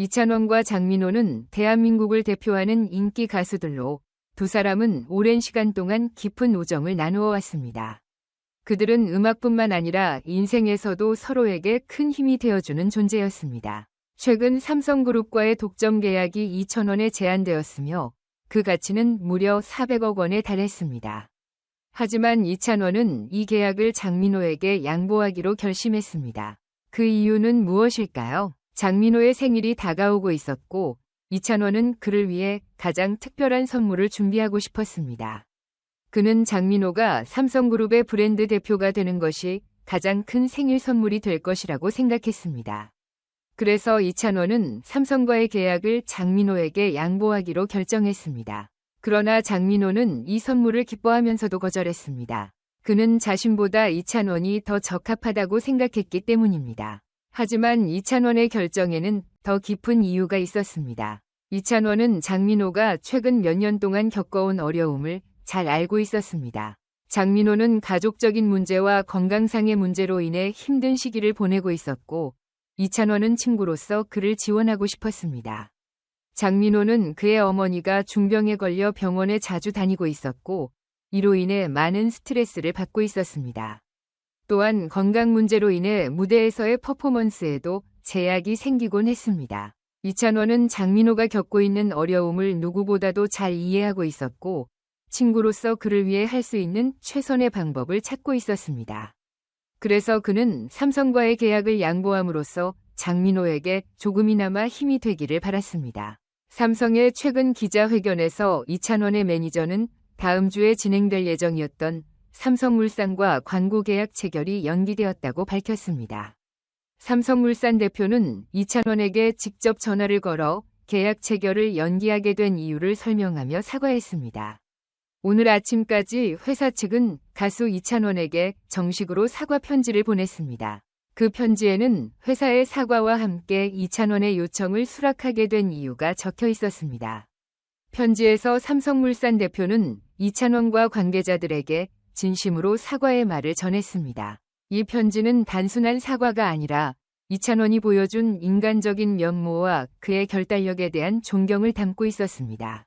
이찬원과 장민호는 대한민국을 대표하는 인기 가수들로 두 사람은 오랜 시간 동안 깊은 우정을 나누어 왔습니다. 그들은 음악뿐만 아니라 인생에서도 서로에게 큰 힘이 되어주는 존재였습니다. 최근 삼성그룹과의 독점 계약이 2천원에 제한되었으며 그 가치는 무려 400억 원에 달했습니다. 하지만 이찬원은 이 계약을 장민호에게 양보하기로 결심했습니다. 그 이유는 무엇일까요? 장민호의 생일이 다가오고 있었고 이찬원은 그를 위해 가장 특별한 선물을 준비하고 싶었습니다. 그는 장민호가 삼성그룹의 브랜드 대표가 되는 것이 가장 큰 생일 선물이 될 것이라고 생각했습니다. 그래서 이찬원은 삼성과의 계약을 장민호에게 양보하기로 결정했습니다. 그러나 장민호는 이 선물을 기뻐하면서도 거절했습니다. 그는 자신보다 이찬원이 더 적합하다고 생각했기 때문입니다. 하지만 이찬원의 결정에는 더 깊은 이유가 있었습니다. 이찬원은 장민호가 최근 몇 년 동안 겪어온 어려움을 잘 알고 있었습니다. 장민호는 가족적인 문제와 건강상의 문제로 인해 힘든 시기를 보내고 있었고, 이찬원은 친구로서 그를 지원하고 싶었습니다. 장민호는 그의 어머니가 중병에 걸려 병원에 자주 다니고 있었고, 이로 인해 많은 스트레스를 받고 있었습니다. 또한 건강 문제로 인해 무대에서의 퍼포먼스에도 제약이 생기곤 했습니다. 이찬원은 장민호가 겪고 있는 어려움을 누구보다도 잘 이해하고 있었고, 친구로서 그를 위해 할 수 있는 최선의 방법을 찾고 있었습니다. 그래서 그는 삼성과의 계약을 양보함으로써 장민호에게 조금이나마 힘이 되기를 바랐습니다. 삼성의 최근 기자회견에서 이찬원의 매니저는 다음 주에 진행될 예정이었던 삼성물산과 광고 계약 체결이 연기되었다고 밝혔습니다. 삼성물산 대표는 이찬원에게 직접 전화를 걸어 계약 체결을 연기하게 된 이유를 설명하며 사과했습니다. 오늘 아침까지 회사 측은 가수 이찬원에게 정식으로 사과 편지를 보냈습니다. 그 편지에는 회사의 사과와 함께 이찬원의 요청을 수락하게 된 이유가 적혀 있었습니다. 편지에서 삼성물산 대표는 이찬원과 관계자들에게 진심으로 사과의 말을 전했습니다. 이 편지는 단순한 사과가 아니라 이찬원이 보여준 인간적인 면모와 그의 결단력에 대한 존경을 담고 있었습니다.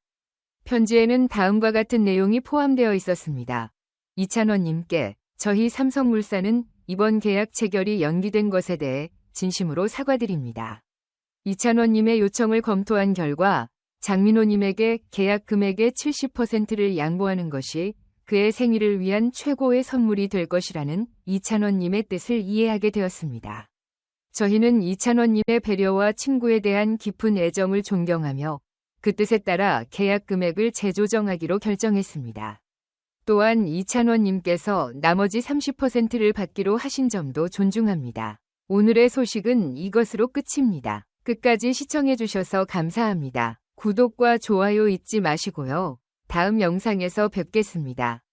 편지에는 다음과 같은 내용이 포함되어 있었습니다. 이찬원님께 저희 삼성물산은 이번 계약 체결이 연기된 것에 대해 진심으로 사과드립니다. 이찬원님의 요청을 검토한 결과 장민호님에게 계약 금액의 70%를 양보하는 것이 그의 생일을 위한 최고의 선물이 될 것이라는 이찬원님의 뜻을 이해하게 되었습니다. 저희는 이찬원님의 배려와 친구에 대한 깊은 애정을 존경하며 그 뜻에 따라 계약 금액을 재조정하기로 결정했습니다. 또한 이찬원님께서 나머지 30%를 받기로 하신 점도 존중합니다. 오늘의 소식은 이것으로 끝입니다. 끝까지 시청해주셔서 감사합니다. 구독과 좋아요 잊지 마시고요. 다음 영상에서 뵙겠습니다.